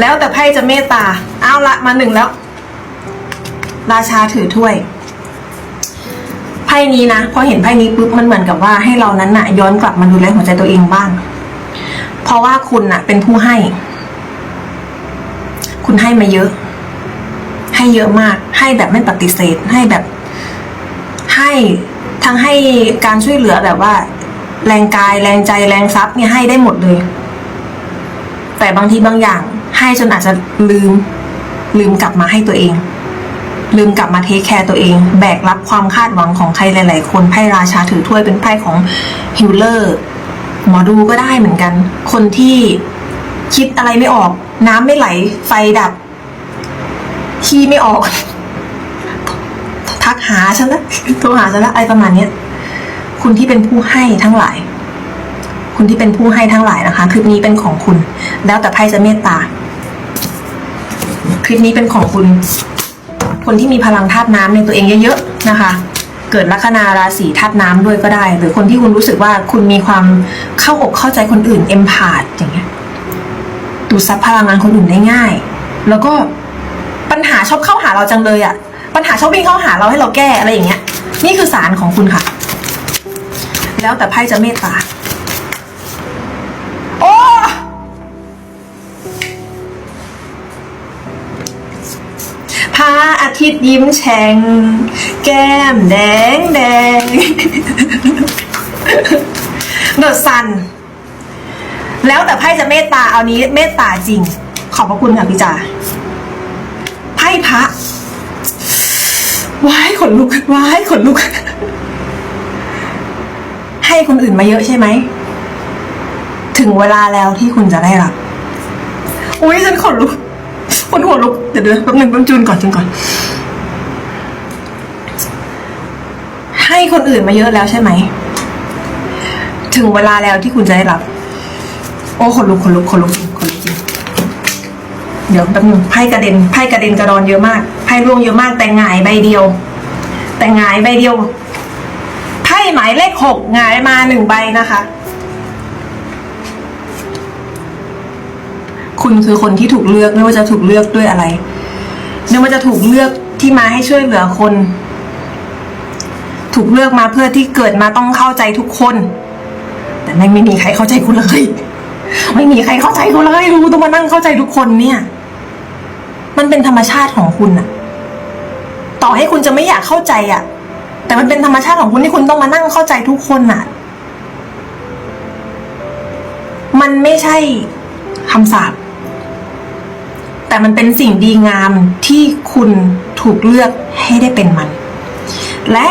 แล้วแต่ไพ่จะเมตตา เอาละมาหนึ่งแล้ว ราชาถือถ้วย ไพ่นี้นะพอเห็นไพ่นี้ปุ๊บมันเหมือนกับว่าให้เรานั้นน่ะ ย้อนกลับมาดูแลหัวใจตัวเองบ้าง เพราะว่าคุณน่ะ เป็นผู้ให้ คุณให้มาเยอะ ให้เยอะมาก ให้แบบไม่ปฏิเสธ ให้แบบ ให้ทั้งให้การช่วยเหลือแบบว่า แรงกายแรงใจแรงทรัพย์เนี่ยให้ได้หมดเลย แต่บางทีบางอย่าง ให้จนอาจจะลืม ลืมกลับมาให้ตัวเอง ลืมกลับมาเทคแคร์ตัวเอง แบกรับความคาดหวังของใครหลาย ๆ คนไพ่ราชาถือถ้วยเป็นไพ่ของฮิลเลอร์หมอดูก็ได้เหมือนกัน คนที่คิดอะไรไม่ออก น้ำไม่ไหล ไฟดับขี้ไม่ออก ทักหาฉันละโทรหาฉันละอะไรประมาณนี้คุณที่เป็นผู้ให้ทั้งหลาย คุณที่เป็นผู้ให้ทั้งหลายนะคะ คลิปนี้เป็นของคุณ แล้วแต่ไพ่จะเมตตา คลิปนี้เป็นของคุณ คนที่มีพลังธาตุน้ำในตัวเองเยอะๆนะคะ เกิดลัคนาราศีธาตุน้ำด้วยก็ได้ หรือคนที่คุณรู้สึกว่าคุณมีความเข้าอกเข้าใจคนอื่นเอ็มพาดอย่างเงี้ยดูดซับพลังงานคนอื่นได้ง่าย แล้วก็ปัญหาชอบเข้าหาเราจังเลยอะปัญหาชอบวิ่งเข้าหาเราให้เราแก้อะไรอย่างเงี้ย นี่คือสารของคุณค่ะ แล้วแต่ไพ่จะเมตตา ทิตย์ยิ้มแฉ่ง แก้มแดงแดงเดอะซัน แล้วแต่ไพ่จะเมตตาเอานี้เมตตาจริง ขอบพระคุณค่ะพี่จ๋าไพ่พระว้ายขนลุกว้ายขนลุก ให้คนอื่นมาเยอะใช่ไหม ถึงเวลาแล้วที่คุณจะได้รับ อุ้ยฉันขนลุกคนหัวลุก เดี๋ยวเดี๋ยวแป๊บนึงแป๊บจูนก่อนจูนก่อน ให้ คนอื่นมาเยอะแล้วใช่ไหม ถึงเวลาแล้วที่คุณจะได้รับ โอ้ขนลุกขนลุกขนลุกจริงขนลุกจริงเดี๋ยวแป๊บนึงไพ่กระเด็นไพ่กระเด็นกระดอนเยอะมากไพ่ร่วงเยอะมาก แต่งายใบเดียว แต่งายใบเดียวไพ่หมายเลขหกงายมาหนึ่งใบนะคะ คุณคือคนที่ถูกเลือกไม่ว่าจะถูกเลือกด้วยอะไรไม่ว่าจะถูกเลือกที่มาให้ช่วยเหลือคน ถูกเลือกมาเพื่อที่เกิดมาต้องเข้าใจทุกคน แต่ไม่ไม่มีใครเข้าใจคุณเลย ไม่มีใครเข้าใจคุณเลยรู้ต้องมานั่งเข้าใจทุกคนเนี่ย มันเป็นธรรมชาติของคุณอะต่อให้คุณจะไม่อยากเข้าใจอะแต่มันเป็นธรรมชาติของคุณที่คุณต้องมานั่งเข้าใจทุกคนอะมันไม่ใช่คำสาปแต่มันเป็นสิ่งดีงามที่คุณถูกเลือกให้ได้เป็นมัน และ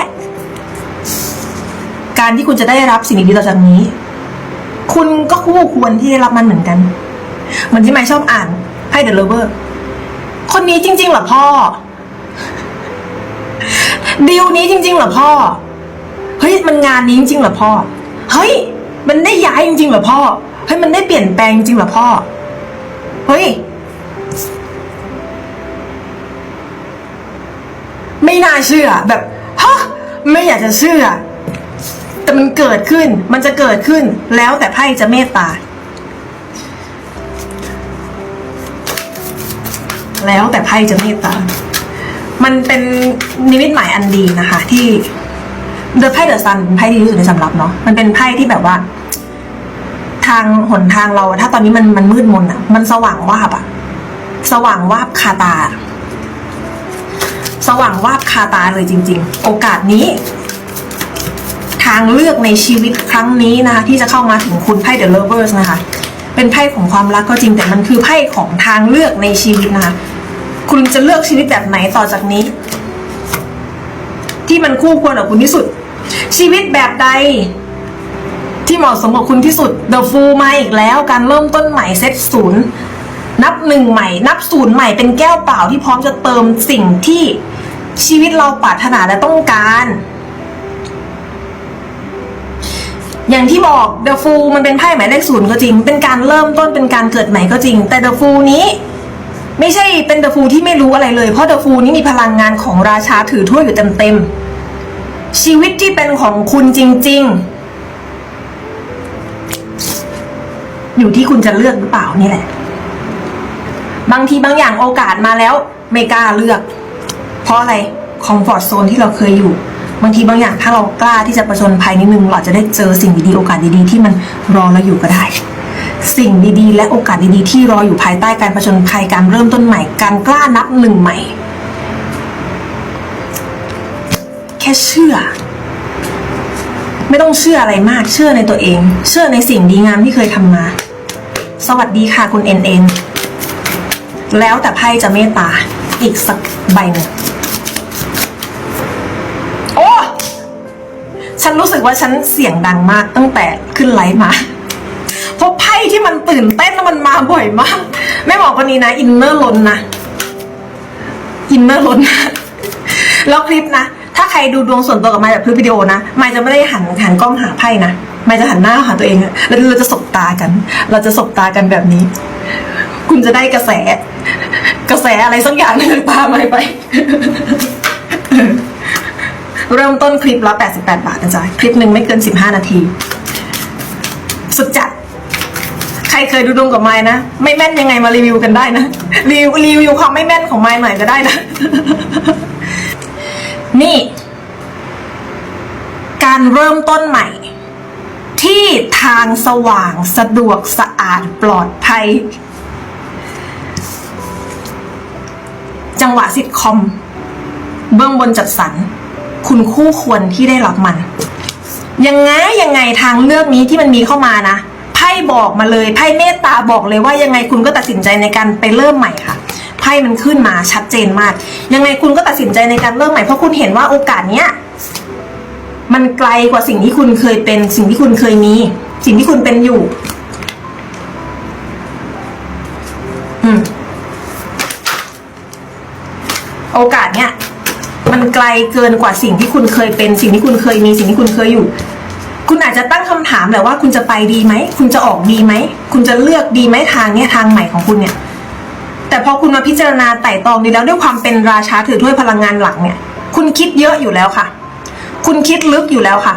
การที่คุณจะได้รับสิ่งดีๆต่อจากนี้ คุณก็คู่ควรที่ได้รับมันเหมือนกัน เหมือนที่ไม่ชอบอ่านไพ่เดอะเลเวอร์คนนี้จริงๆเหรอพ่อดีลนี้จริงๆเหรอพ่อ เฮ้ยมันงานนี้จริงๆเหรอพ่อ เฮ้ย มันได้ย้ายจริงๆเหรอพ่อ เฮ้ยมันได้เปลี่ยนแปลงจริงเหรอพ่อ เฮ้ย ไม่น่าเชื่อแบบฮะไม่อยากจะเชื่อ แต่มันเกิดขึ้น มันจะเกิดขึ้น แล้วแต่ไพ่จะเมตตา แล้วแต่ไพ่จะเมตตา มันเป็นนิมิตหมายอันดีนะคะ ที่เดอะไพ่เดอะซันเป็นไพ่ที่ดีที่ในสำรับเนาะ มันเป็นไพ่ที่แบบว่า ทางหนทางเรา ถ้าตอนนี้มันมันมืดมนอะมันสว่างวาบอะสว่างวาบคาตา สว่างวาบคาตาเลยจริง ๆ โอกาสนี้างเลือกในชีวิตครั้งนี้นะคะ ที่จะเข้ามาถึงคุณไพ่ The Lovers นะคะ เป็นไพ่ของความรักก็จริงแต่มันคือไพ่ของทางเลือกในชีวิตนะคะ คุณจะเลือกชีวิตแบบไหนต่อจากนี้ ที่มันคู่ควรกับคุณที่สุด ชีวิตแบบใดที่เหมาะสมกับคุณที่สุด The Fool มาอีกแล้วการเริ่มต้นใหม่เซตศูนย์นับหนึ่งใหม่ นับศูนย์ใหม่เป็นแก้วเปล่าที่พร้อมจะเติมสิ่งที่ชีวิตเราปรารถนาและต้องการ อย่างที่บอก The Fool มันเป็นไพ่หมายเลขศูนย์ก็จริง เป็นการเริ่มต้นเป็นการเกิดใหม่ก็จริง แต่ The Fool นี้ไม่ใช่เป็น The Fool ที่ไม่รู้อะไรเลยเพราะ The Fool นี้มีพลังงานของราชาถือถ้วยอยู่เต็มๆชีวิตที่เป็นของคุณจริง ๆ อยู่ที่คุณจะเลือกหรือเปล่านี่แหละ บางทีบางอย่างโอกาสมาแล้ว ไม่กล้าเลือก เพราะอะไรคอมฟอร์ทโซนที่เราเคยอยู่ บางทีบางอย่างถ้าเรากล้าที่จะประชนภัยนิดนึงเราจจะได้เจอสิ่งดีๆโอกาสดีๆที่มันรอเราอยู่ก็ได้ สิ่งดีๆ และโอกาสดีๆ ที่รออยู่ภายใต้การประชนภัยการเริ่มต้นใหม่ การกล้านับหนึ่งใหม่ แค่เชื่อ ไม่ต้องเชื่ออะไรมากเชื่อในตัวเอง เชื่อในสิ่งดีงามที่เคยทำมา สวัสดีค่ะคุณเอ็นเอ็นแล้วแต่ไพ่จะเมตตาอีกสักใบหนึ่ง ฉันรู้สึกว่าฉันเสียงดังมากตั้งแต่ขึ้นไลฟ์มาเพราะไพ่ที่มันตื่นเต้นแล้วมันมาบ่อยมากไม่บอกวันนี้นะอินเนอร์ล้นนะอินเนอร์ล้นนะแล้วคลิปนะถ้าใครดูดวงส่วนตัวกับไมค์แบบคลิปวิดีโอนะไมค์จะไม่ได้หันหันกล้องหาไพ่นะไมค์จะหันหน้าหาตัวเองแล้วเราจะสบตากัน เราจะสบตากันแบบนี้ คุณจะได้กระแส กระแสอะไรสักอย่างหนึงตามไมค์ไป เริ่มต้นคลิปละ88 บาทนะจ๊ะคลิปหนึ่งไม่เกิน 15 นาที สุดจัด ใครเคยดูดวงกับไม้นะ ไม่แม่นยังไงมารีวิวกันได้นะรีวิวรีวิวความไม่แม่นของไม้หน่อยก็ได้นะ นี่ การเริ่มต้นใหม่ ที่ทางสว่างสะดวกสะอาดปลอดภัย จังหวะซิทคอมเบื้องบนจัดสรร คุณคู่ควรที่ได้รับมัน ยังไงยังไงทางเลือกนี้ที่มันมีเข้ามานะไพ่บอกมาเลยไพ่เมตตาบอกเลยว่ายังไงคุณก็ตัดสินใจในการไปเริ่มใหม่ค่ะไพ่มันขึ้นมาชัดเจนมาก ยังไงคุณก็ตัดสินใจในการเริ่มใหม่เพราะคุณเห็นว่าโอกาสเนี้ยมันไกลกว่าสิ่งที่คุณเคยเป็น สิ่งที่คุณเคยมี สิ่งที่คุณเป็นอยู่ ไกลเกินกว่าสิ่งที่คุณเคยเป็น สิ่งที่คุณเคยมีสิ่งที่คุณเคยอยู่ คุณอาจจะตั้งคำถามแหละว่าคุณจะไปดีไหม คุณจะออกดีไหม คุณจะเลือกดีไหมทางเนี้ยทางใหม่ของคุณเนี่ย แต่พอคุณมาพิจารณาไต่ตองดีแล้วด้วยความเป็นราชาถือถ้วยพลังงานหลักเนี่ย คุณคิดเยอะอยู่แล้วค่ะ คุณคิดลึกอยู่แล้วค่ะ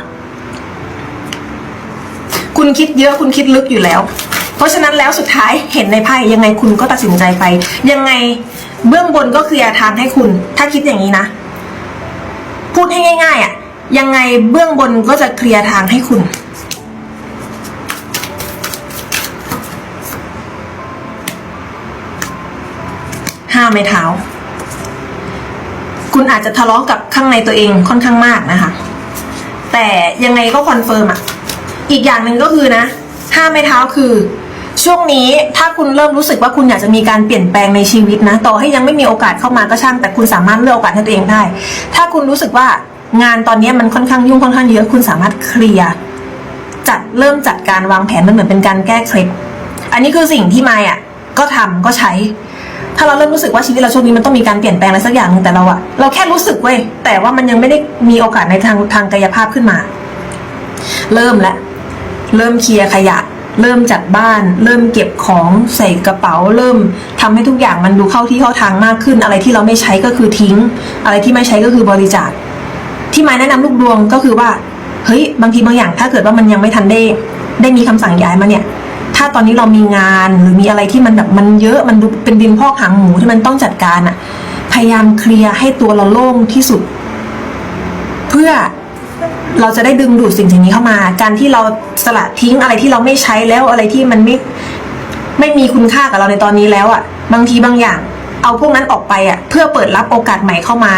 คุณคิดเยอะคุณคิดลึกอยู่แล้ว เพราะฉะนั้นแล้วสุดท้ายเห็นในไพ่ยังไงคุณก็ตัดสินใจไป ยังไงเบื้องบนก็คลียร์ทางให้คุณ ถ้าคิดอย่างนี้นะ พูดให้ง่ายๆอะ ยังไงเบื้องบนก็จะเคลียร์ทางให้คุณ ห้าไม้เท้า คุณอาจจะทะเลาะกับข้างในตัวเองค่อนข้างมากนะคะ แต่ยังไงก็คอนเฟิร์มอะ อีกอย่างหนึ่งก็คือนะห้าไม้เท้าคือ ช่วงนี้ถ้าคุณเริ่มรู้สึกว่าคุณอยากจะมีการเปลี่ยนแปลงในชีวิตนะ ต่อให้ยังไม่มีโอกาสเข้ามาก็ช่าง แต่คุณสามารถเลือกโอกาสให้ตัวเองได้ ถ้าคุณรู้สึกว่างานตอนนี้มันค่อนข้างยุ่งค่อนข้างเยอะคุณสามารถเคลียร์จัดเริ่มจัดการวางแผนมันเหมือนเป็นการแก้เคล็ดอันนี้คือสิ่งที่ไมายอะก็ทำก็ใช้ ถ้าเราเริ่มรู้สึกว่าชีวิตเราช่วงนี้มันต้องมีการเปลี่ยนแปลงอะไรสักอย่างหนึงแต่เราอะเราแค่รู้สึกเว้ยแต่ว่ามันยังไม่ได้มีโอกาสในทางทางกายภาพขึ้นมา เริ่มแล้วเริ่มเคลียร์ขยะ เริ่มจัดบ้าน เริ่มเก็บของใส่กระเป๋า เริ่มทำให้ทุกอย่างมันดูเข้าที่เข้าทางมากขึ้น อะไรที่เราไม่ใช้ก็คือทิ้ง อะไรที่ไม่ใช้ก็คือบริจาค ที่ไม้แนะนำลูกดวงก็คือว่า เฮ้ย บางทีบางอย่างถ้าเกิดว่ามันยังไม่ทันได้ ได้มีคำสั่งย้ายมาเนี่ย ถ้าตอนนี้เรามีงานหรือมีอะไรที่มันแบบมันเยอะมันดูเป็นดินพอกหางหมูที่มันต้องจัดการอะพยายามเคลียร์ให้ตัวเราโล่งที่สุด เพื่อ เราจะได้ดึงดูดสิ่งสิ่งนี้เข้ามา การที่เราสละทิ้งอะไรที่เราไม่ใช้แล้วอะไรที่มันไม่ไม่มีคุณค่ากับเราในตอนนี้แล้วอะ่ะ บางทีบางอย่าง เอาพวกนั้นออกไปอะ่ะ เพื่อเปิดรับโอกาสใหม่เข้ามา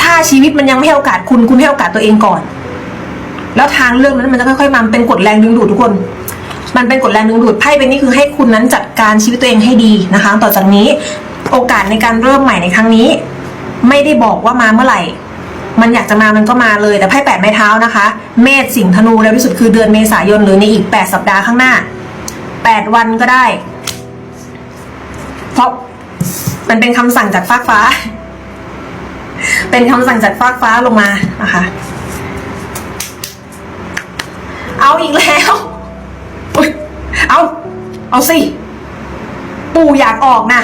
ถ้าชีวิตมันยังไม่ให้โอกาสคุณคุณให้โอกาสตัวเองก่อน แล้วทางเรื่องนั้นมันจะค่อยๆมาเป็นกฎแรงดึงดูดทุกคน มันเป็นกฎแรงดึงดูดไพ่เป็นนี่คือให้คุณนั้นจัดการชีวิตตัวเองให้ดีนะคะ ต่อจากนี้โอกาสในการเริ่มใหม่ในครั้งนี้ ไม่ได้บอกว่ามาเมื่อไหร่ มันอยากจะมามันก็มาเลย แต่ไพ่แปดไม้เท้านะคะ เมษสิงห์ธนูเร็วที่สุดคือเดือนเมษายนหรือในอีกแปดสัปดาห์ข้างหน้าแปดวันก็ได้ เพราะมันเป็นคำสั่งจากฟากฟ้า เป็นคำสั่งจากฟากฟ้าลงมานะคะ เอาอีกแล้วเอาเอาสิ ปู่อยากออกนะ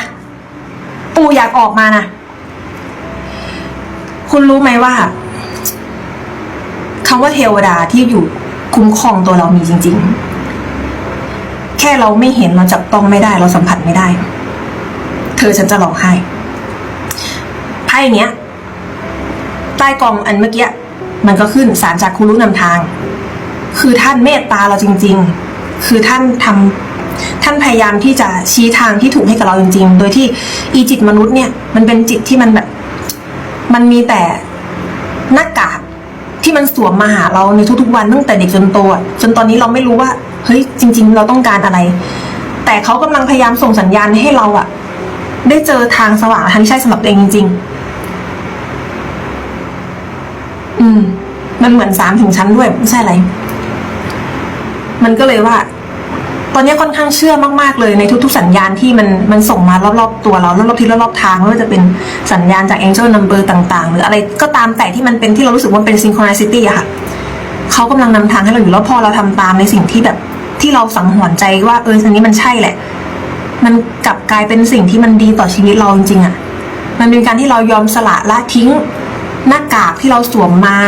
ปู่อยากออกมานะ คุณรู้ไหมว่าคำว่าเทวดาที่อยู่คุ้มครองตัวเรามีจริง ๆ แค่เราไม่เห็นเราจับต้องไม่ได้ เราสัมผัสไม่ได้ เธอฉันจะร้องไห้ไพ่เนี้ย ใต้กองอันเมื่อกี้มันก็ขึ้นสารจากครูรู้นำทาง คือท่านเมตตาเราจริง ๆ คือท่านทำท่านพยายามที่จะชี้ทางที่ถูกให้กับเราจริง ๆ โดยที่อีจิตมนุษย์เนี่ย มันเป็นจิตที่มันแบบ มันมีแต่หน้ากากที่มันสวมมาหาเราในทุกๆวันตั้งแต่เด็กจนโตจนตอนนี้เราไม่รู้ว่าเฮ้ยจริง ๆ เราต้องการอะไร แต่เขากำลังพยายามส่งสัญญาณให้เราอะได้เจอทางสว่างทางที่ใช่สำหรับตัวเองจริง ๆ อืม มันเหมือนสามถึงชั้นด้วยไม่ใช่อะไร มันก็เลยว่า ตอนนี้ค่อนข้างเชื่อมากๆเลยในทุกๆสัญญาณที่มันมันส่งมารอบๆตัวเรารอบๆที่รอบๆทางไม่ว่าจะเป็นสัญญาณจาก Angel Number ต่างๆ หรืออะไรก็ตามแต่ที่มันเป็นที่เรารู้สึกว่าเป็น Synchronicity อะค่ะเขากำลังนำทางให้เราอยู่แล้วพอเราทำตามในสิ่งที่แบบที่เราสังหรณ์ใจว่าเอออันนี้มันใช่แหละ มันกลับกลายเป็นสิ่งที่มันดีต่อชีวิตเราจริงๆอะมันเป็นการที่เรายอมสละละทิ้ง หน้ากากที่เราสวมมา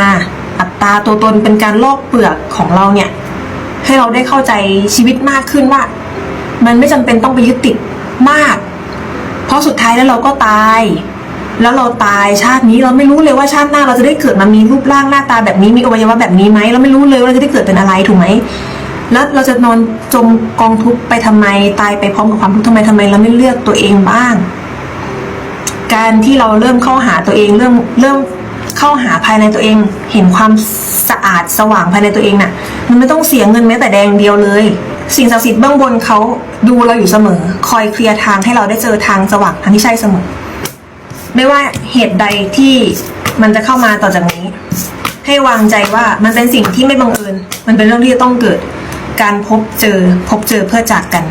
อัตตาตัวตนเป็นการลอกเปลือกของเราเนี่ย ให้เราได้เข้าใจชีวิตมากขึ้นว่า มันไม่จำเป็นต้องไปยึดติดมาก เพราะสุดท้ายแล้วเราก็ตาย แล้วเราตายชาตินี้เราไม่รู้เลยว่าชาติหน้าเราจะได้เกิดมามีรูปร่างหน้าตาแบบนี้มีอวัยวะแบบนี้ไหมเราไม่รู้เลยว่าเราจะได้เกิดเป็นอะไรถูกไหมแล้วเราจะนอนจมกองทุกข์ไปทำไมตายไปพร้อมกับความทุกข์ทำไมทำไมเราไม่เลือกตัวเองบ้าง การที่เราเริ่มเข้าหาตัวเองเริ่มเริ่ม เข้าหาภายในตัวเอง เห็นความสะอาดสว่างภายในตัวเองน่ะ มันไม่ต้องเสียเงินแม้แต่แดงเดียวเลย สิ่งศักดิ์สิทธิ์เบื้องบนเขาดูเราอยู่เสมอ คอยเคลียร์ทางให้เราได้เจอทางสว่างทางที่ใช่เสมอ ไม่ว่าเหตุใดที่มันจะเข้ามาต่อจากนี้ ให้วางใจว่ามันเป็นสิ่งที่ไม่บังเอิญ มันเป็นเรื่องที่จะต้องเกิด การพบเจอพบเจอเพื่อจากกัน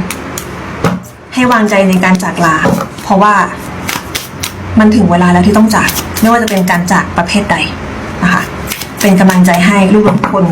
ให้วางใจในการจากลา เพราะว่า มันถึงเวลาแล้วที่ต้องจาก ไม่ว่าจะเป็นการจากประเภทใดนะคะ เป็นกำลังใจให้ลูกหลานทุกคน